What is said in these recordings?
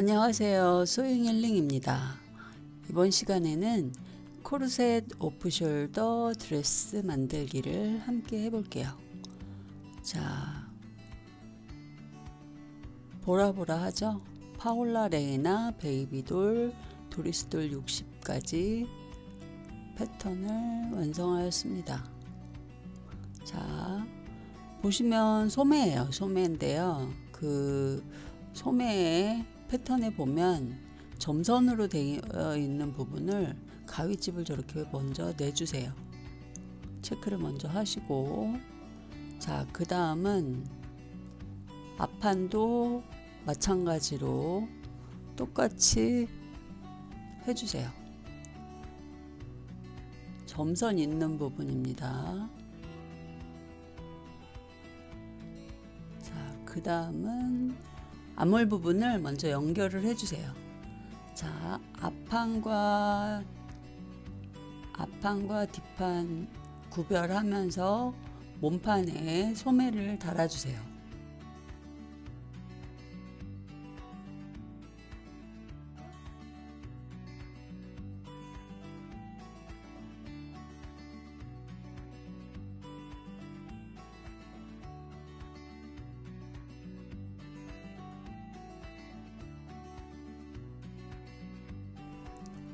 안녕하세요. 소잉힐링입니다. 이번 시간에는 코르셋 오프숄더 드레스 만들기를 함께 해볼게요. 자, 보라보라 하죠? 파올라 레이나 베이비돌 도리스돌 60까지 패턴을 완성하였습니다. 자, 보시면 소매예요. 소매인데요. 그 소매의 패턴에 보면 점선으로 되어 있는 부분을 가위집을 저렇게 먼저 내주세요. 체크를 먼저 하시고 자, 그 다음은 앞판도 마찬가지로 똑같이 해주세요. 점선 있는 부분입니다. 자, 그 다음은 앞몰 부분을 먼저 연결을 해주세요. 자, 앞판과 앞판과 뒷판 구별하면서 몸판에 소매를 달아주세요.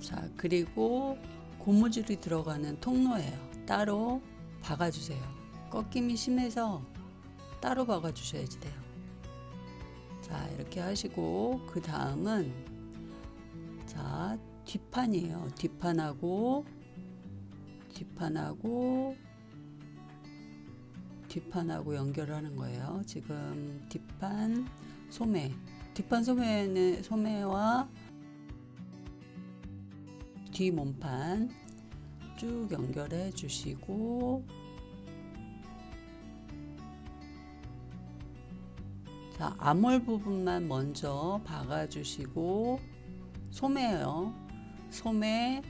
자, 그리고 고무줄이 들어가는 통로예요. 따로 박아주세요. 꺾임이 심해서 따로 박아주셔야지 돼요. 자, 이렇게 하시고 그 다음은 자 뒷판이에요. 뒷판하고 뒷판하고 뒷판하고 연결하는 거예요. 지금 뒷판 소매, 뒷판 소매는 소매와 뒤 몸판 쭉 연결해 주시고 자 암홀 부분만 먼저 박아 주시고 소매요. 소매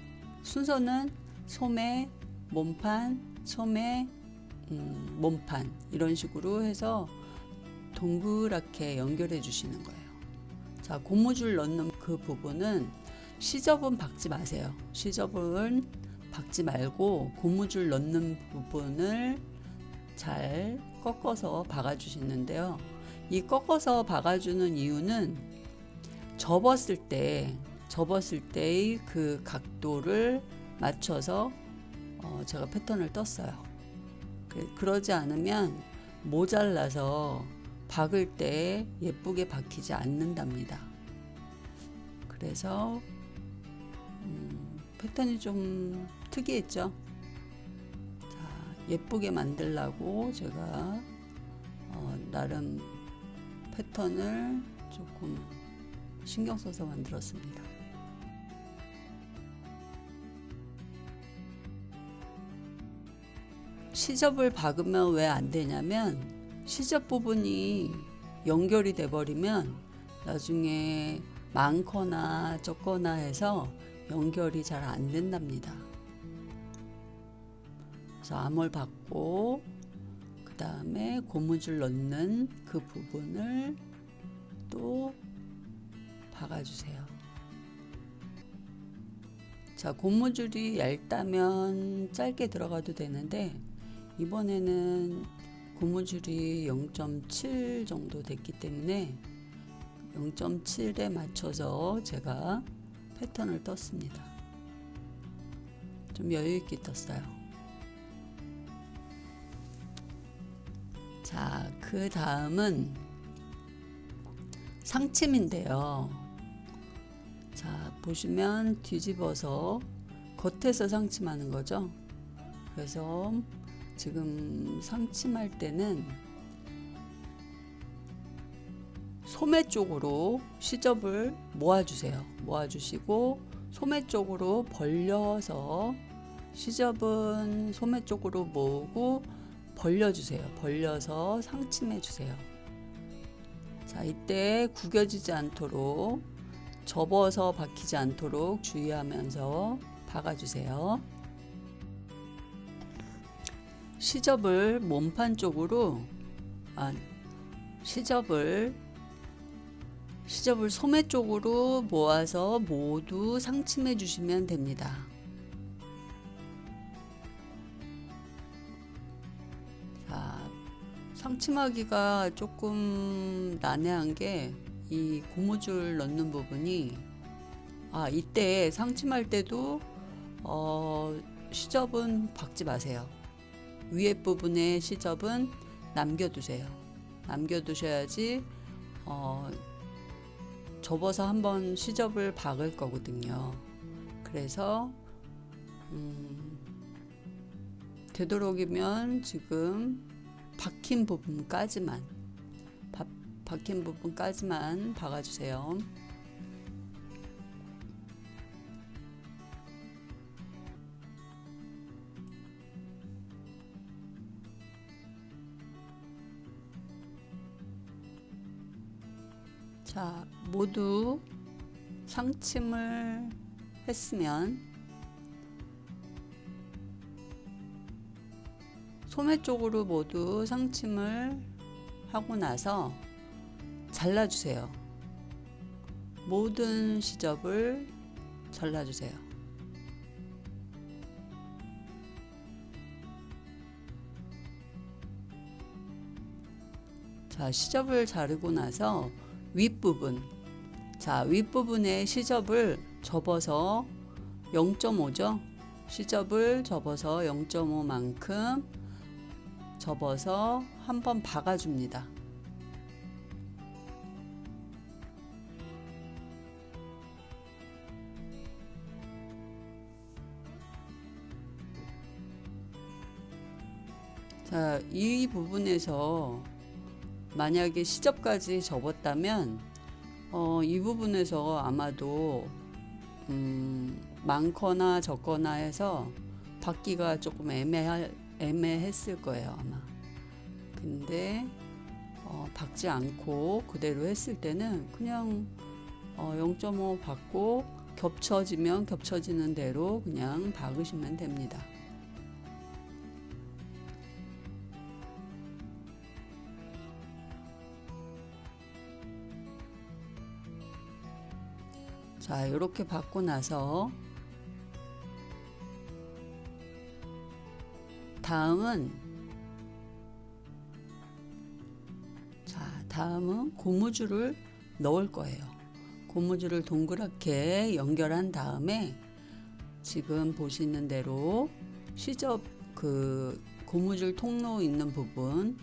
순서는 소매 몸판 소매 음, 몸판 이런 식으로 해서 동그랗게 연결해 주시는 거예요. 자 고무줄 넣는 그 부분은 시접은 박지 마세요. 시접은 박지 말고 고무줄 넣는 부분을 잘 꺾어서 박아주시는데요. 이 꺾어서 박아주는 이유는 접었을 때, 접었을 때의 그 각도를 맞춰서 어 제가 패턴을 떴어요. 그러지 않으면 모자라서 박을 때 예쁘게 박히지 않는답니다. 그래서 음, 패턴이 좀 특이했죠. 자, 예쁘게 만들라고 제가 어, 나름 패턴을 조금 신경 써서 만들었습니다. 시접을 박으면 왜 안 되냐면 시접 부분이 연결이 돼 버리면 나중에 많거나 적거나 해서 연결이 잘 안 된답니다. 그래서 암홀 받고 그 다음에 고무줄 넣는 그 부분을 또 박아주세요. 자 고무줄이 얇다면 짧게 들어가도 되는데 이번에는 고무줄이 0.7 정도 됐기 때문에 0.7에 맞춰서 제가 패턴을 떴습니다. 좀 여유 있게 떴어요. 자, 그 다음은 상침인데요. 자, 보시면 뒤집어서 겉에서 상침하는 거죠. 그래서 지금 상침할 때는 소매 쪽으로 시접을 모아주세요. 모아주시고 소매 쪽으로 벌려서 시접은 소매 쪽으로 모으고 벌려주세요. 벌려서 상침해주세요. 자, 이때 구겨지지 않도록 접어서 박히지 않도록 주의하면서 박아주세요. 시접을 몸판 쪽으로 아, 시접을 시접을 소매 쪽으로 모아서 모두 상침해 주시면 됩니다. 자, 상침하기가 조금 난해한 게 이 고무줄 넣는 부분이 아 이때 상침할 때도 어, 시접은 박지 마세요. 위에 부분에 시접은 남겨두세요. 남겨두셔야지 어, 접어서 한번 시접을 박을 거거든요. 그래서 음, 되도록이면 지금 박힌 부분까지만 바, 박힌 부분까지만 박아주세요. 자, 모두 상침을 했으면 소매 쪽으로 모두 상침을 하고 나서 잘라주세요. 모든 시접을 잘라주세요. 자, 시접을 자르고 나서 윗부분. 자 윗부분에 시접을 접어서 0.5죠? 시접을 접어서 0.5만큼 접어서 한번 박아줍니다. 자, 이 부분에서 만약에 시접까지 접었다면 어, 이 부분에서 아마도 음, 많거나 적거나 해서 받기가 조금 애매할, 애매했을 거예요 아마 근데 어, 박지 않고 그대로 했을 때는 그냥 어, 0.5 받고 겹쳐지면 겹쳐지는 대로 그냥 박으시면 됩니다. 자, 이렇게 받고 나서 다음은 자, 다음은 고무줄을 넣을 거예요. 고무줄을 동그랗게 연결한 다음에 지금 보시는 대로 시접 그 고무줄 통로 있는 부분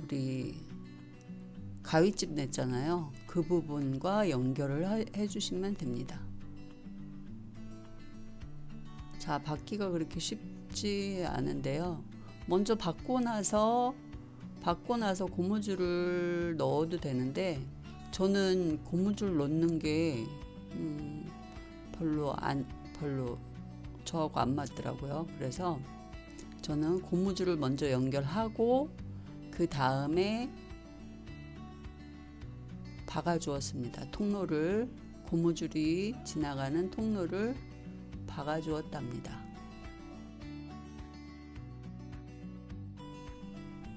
우리 가위집 냈잖아요. 그 부분과 연결을 해 주시면 됩니다. 자, 받기가 그렇게 쉽지 않은데요. 먼저 받고 나서 받고 나서 고무줄을 넣어도 되는데 저는 고무줄 넣는 게 음, 별로 안 별로 저하고 안 맞더라고요. 그래서 저는 고무줄을 먼저 연결하고 그 다음에 박아 주었습니다. 통로를 고무줄이 지나가는 통로를 박아 주었답니다.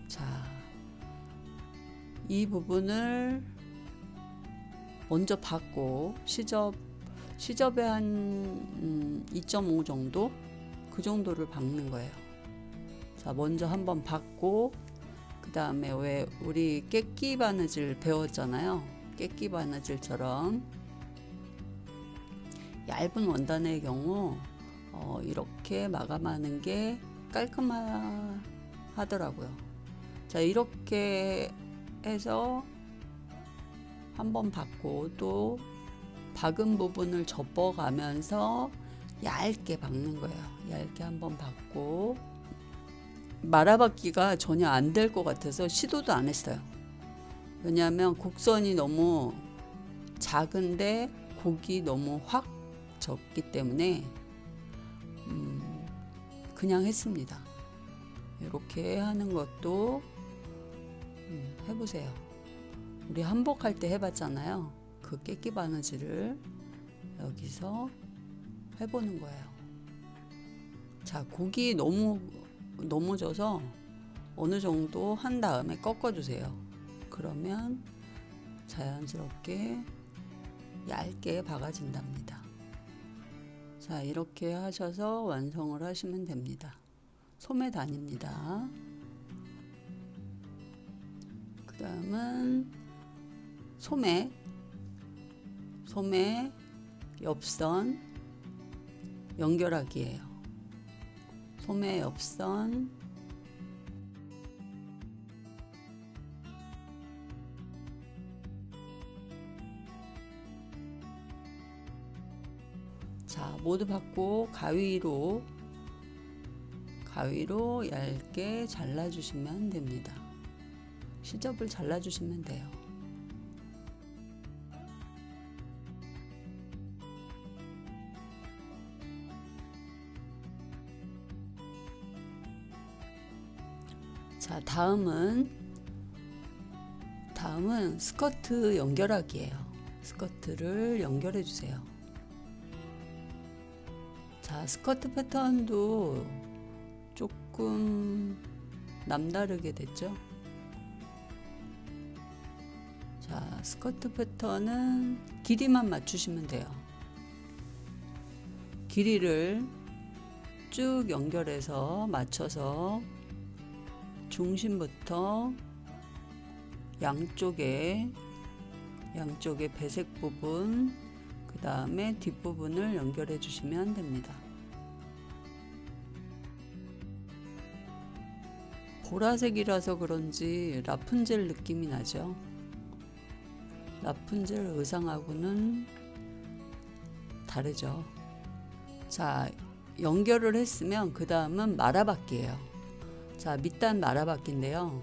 자, 이 부분을 먼저 박고 시접 시접에 한 음, 2.5 정도 그 정도를 박는 거예요. 자, 먼저 한번 박고 그 다음에 왜 우리 깨끼 바느질 배웠잖아요. 깨끼 바느질처럼 얇은 원단의 경우 어, 이렇게 마감하는 게 깔끔하더라고요. 자 이렇게 해서 한번 박고 또 박은 부분을 접어가면서 얇게 박는 거예요. 얇게 한번 박고 말아박기가 전혀 안 될 것 같아서 시도도 안 했어요. 왜냐하면 곡선이 너무 작은데 곡이 너무 확 졌기 때문에 음, 그냥 했습니다. 이렇게 하는 것도 음, 해보세요. 우리 한복할 때 해봤잖아요. 그 깨끼 바느질을 여기서 해보는 거예요. 자, 곡이 너무 넘어져서 어느 정도 한 다음에 꺾어주세요. 그러면 자연스럽게 얇게 박아진답니다. 자, 이렇게 하셔서 완성을 하시면 됩니다. 소매 단입니다. 그 다음은 소매, 소매, 옆선, 연결하기예요. 소매, 옆선, 모두 받고 가위로 가위로 얇게 잘라주시면 됩니다. 시접을 잘라주시면 돼요. 자, 다음은 다음은 스커트 연결하기예요. 스커트를 연결해 주세요. 자, 스커트 패턴도 조금 남다르게 됐죠? 자, 스커트 패턴은 길이만 맞추시면 돼요. 길이를 쭉 연결해서 맞춰서 중심부터 양쪽에 양쪽에 배색 부분 그 다음에 뒷부분을 연결해 주시면 됩니다. 보라색이라서 그런지 라푼젤 느낌이 나죠. 라푼젤 의상하고는 다르죠. 자, 연결을 했으면 그 다음은 말아받기예요. 자, 밑단 말아받기인데요.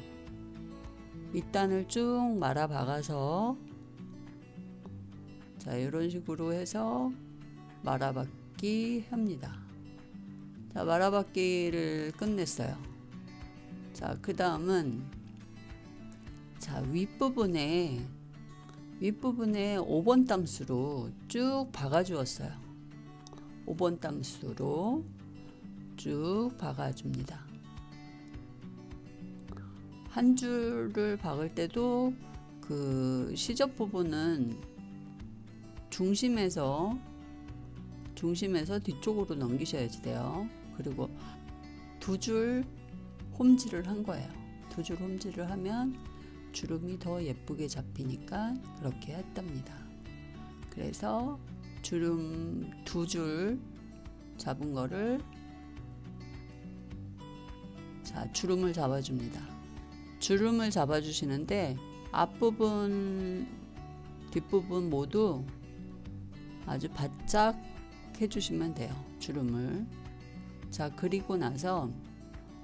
밑단을 쭉 말아 박아서 자, 이런 식으로 해서 말아받기 합니다. 자, 말아받기를 끝냈어요. 자, 그 다음은 자, 윗부분에 윗부분에 5번 땀수로 쭉 박아 주었어요. 5번 땀수로 쭉 박아 줍니다. 한 줄을 박을 때도 그 시접 부분은 중심에서 중심에서 뒤쪽으로 넘기셔야지 돼요. 그리고 두 줄 홈질을 한 거예요. 두 줄 홈질을 하면 주름이 더 예쁘게 잡히니까 그렇게 했답니다. 그래서 주름 두 줄 잡은 거를 자 주름을 잡아줍니다. 주름을 잡아주시는데 앞부분 뒷부분 모두 아주 바짝 해주시면 돼요. 주름을 자 그리고 나서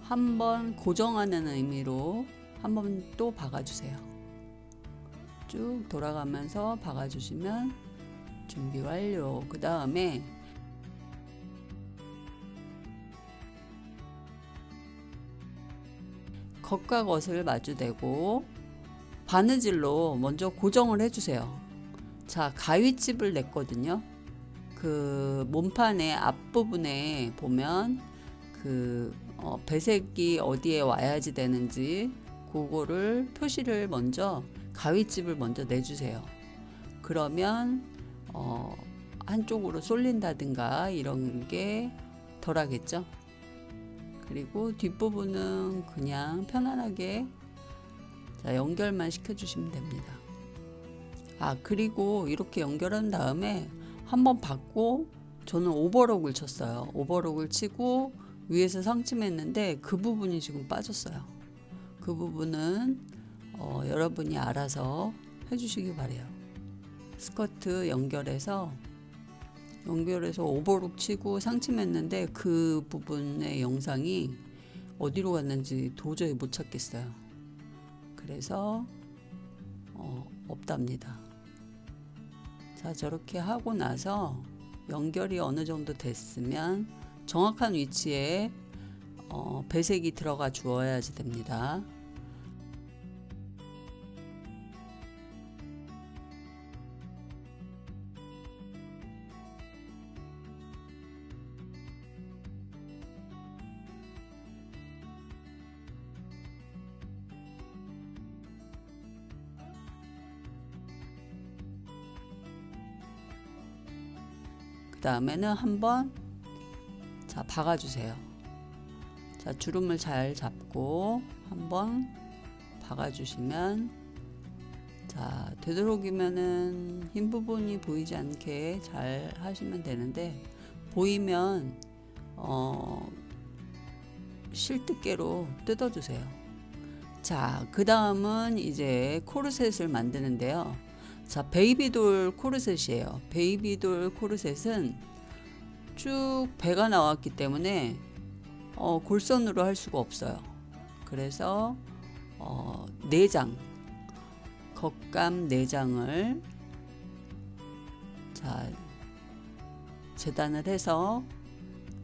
한번 고정하는 의미로 한 번 또 박아주세요. 쭉 돌아가면서 박아주시면 준비 완료. 그 다음에 겉과 겉을 마주대고 바느질로 먼저 고정을 해주세요. 자, 가위집을 냈거든요. 그 몸판의 앞부분에 보면 그 어, 배색이 어디에 와야지 되는지 그거를 표시를 먼저 가위집을 먼저 내주세요. 그러면 어, 한쪽으로 쏠린다든가 이런 게 덜하겠죠. 그리고 뒷부분은 그냥 편안하게 자, 연결만 시켜주시면 됩니다. 아 그리고 이렇게 연결한 다음에 한번 받고 저는 오버록을 쳤어요. 오버록을 치고 위에서 상침했는데 그 부분이 지금 빠졌어요. 그 부분은 어, 여러분이 알아서 해주시기 바래요. 스커트 연결해서 연결해서 오버룩 치고 상침했는데 그 부분의 영상이 어디로 갔는지 도저히 못 찾겠어요. 그래서 어, 없답니다. 자 저렇게 하고 나서 연결이 어느 정도 됐으면 정확한 위치에 어, 배색이 들어가 주어야지 됩니다. 그 다음에는 한번 박아주세요. 자 주름을 잘 잡고 한번 박아주시면 자 되도록이면은 흰 부분이 보이지 않게 잘 하시면 되는데 보이면 어 실뜨개로 뜯어주세요. 자, 그 다음은 이제 코르셋을 만드는데요. 자, 베이비돌 코르셋이에요. 베이비돌 코르셋은 쭉 배가 나왔기 때문에 어, 골선으로 할 수가 없어요. 그래서 어, 내장, 겉감 내장을 자 재단을 해서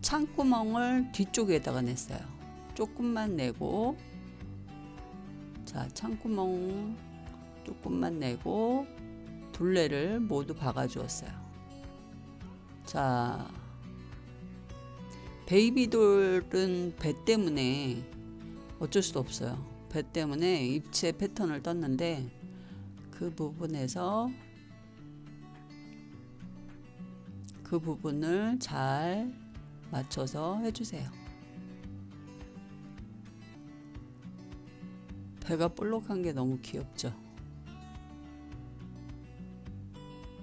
창구멍을 뒤쪽에다가 냈어요. 조금만 내고 자 창구멍 조금만 내고 둘레를 모두 박아 주었어요. 자 베이비돌은 배 때문에 어쩔 수 없어요. 배 때문에 입체 패턴을 떴는데 그 부분에서 그 부분을 잘 맞춰서 해주세요. 배가 볼록한 게 너무 귀엽죠.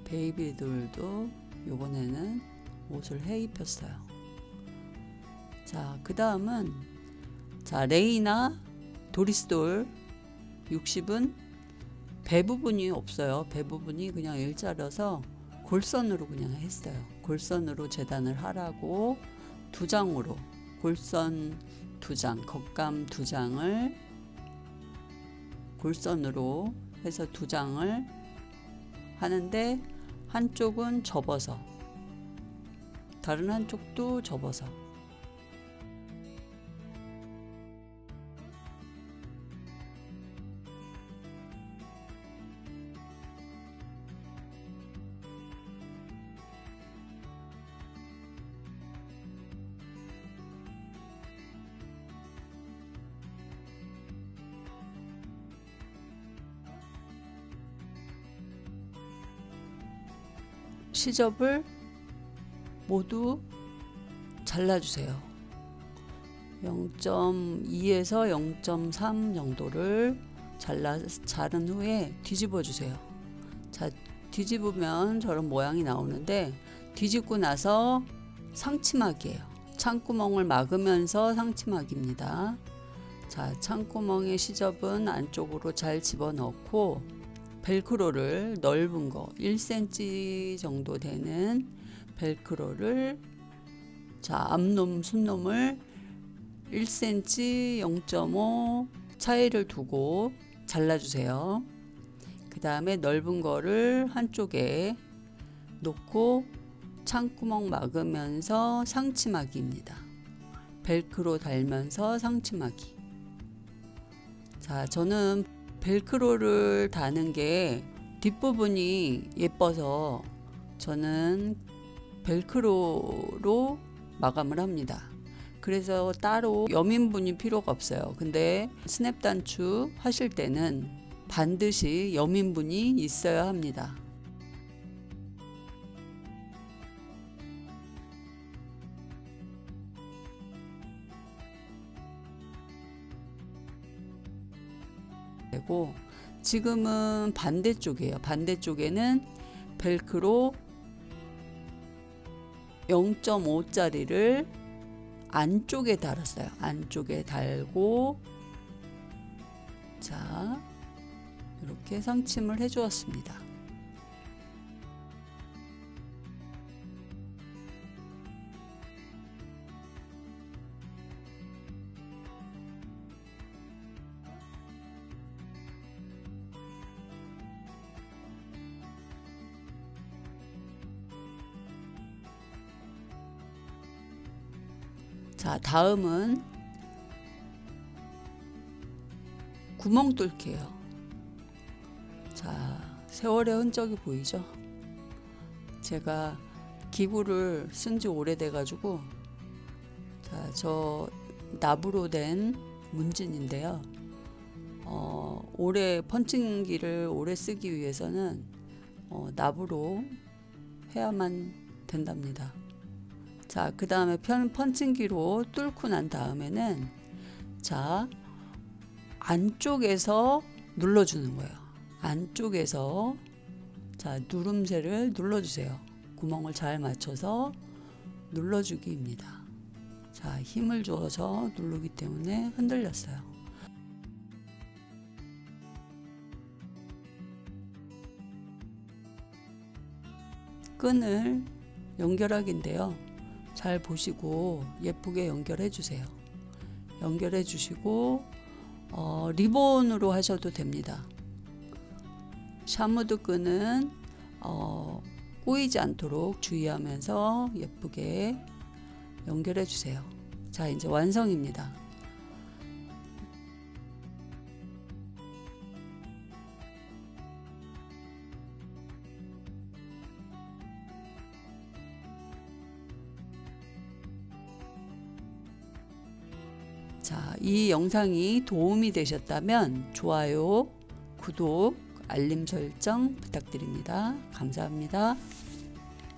베이비들도 요번에는 옷을 해 입혔어요. 자, 그 다음은 자 레이나 도리스돌 60은 배 부분이 없어요. 배 부분이 그냥 일자라서 골선으로 그냥 했어요. 골선으로 재단을 하라고 두 장으로 골선 두 장, 겉감 두 장을 골선으로 해서 두 장을 하는데 한쪽은 접어서 다른 한쪽도 접어서 시접을 모두 잘라주세요. 0.2에서 0.3 정도를 잘라 자른 후에 뒤집어 주세요. 자, 뒤집으면 저런 모양이 나오는데 뒤집고 나서 상치막이에요. 창구멍을 막으면서 상치막입니다. 자, 창구멍의 시접은 안쪽으로 잘 집어넣고 벨크로를 넓은 거 1cm 정도 되는 벨크로를 자 앞놈 순놈을 1cm 0.5 차이를 두고 잘라주세요. 그 다음에 넓은 거를 한쪽에 놓고 창구멍 막으면서 상치막이입니다. 벨크로 달면서 상치막이. 자, 저는 벨크로를 다는 게 뒷부분이 예뻐서 저는 벨크로로 마감을 합니다. 그래서 따로 여민분이 필요가 없어요. 근데 스냅 단추 하실 때는 반드시 여민분이 있어야 합니다. 되고 지금은 반대쪽이에요. 반대쪽에는 벨크로 0.5짜리를 안쪽에 달았어요. 안쪽에 달고 자 이렇게 상침을 해 주었습니다. 자, 다음은 구멍 뚫기예요. 자, 세월의 흔적이 보이죠? 제가 기구를 쓴 지 오래돼 가지고 자, 저 나부로 된 문진인데요. 어, 오래 펀칭기를 오래 쓰기 위해서는 어, 나부로 해야만 된답니다. 자, 그 다음에 편 펀칭기로 뚫고 난 다음에는 자 안쪽에서 눌러주는 거예요. 안쪽에서 자 누름새를 눌러주세요. 구멍을 잘 맞춰서 눌러주기입니다. 자 힘을 줘서 누르기 때문에 흔들렸어요. 끈을 연결하기인데요. 잘 보시고 예쁘게 연결해 주세요. 연결해 주시고 어, 리본으로 하셔도 됩니다. 샤무드 끈은 어, 꼬이지 않도록 주의하면서 예쁘게 연결해 주세요. 자, 이제 완성입니다. 이 영상이 도움이 되셨다면 좋아요, 구독, 알림 설정 부탁드립니다. 감사합니다.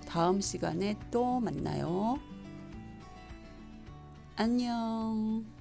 다음 시간에 또 만나요. 안녕.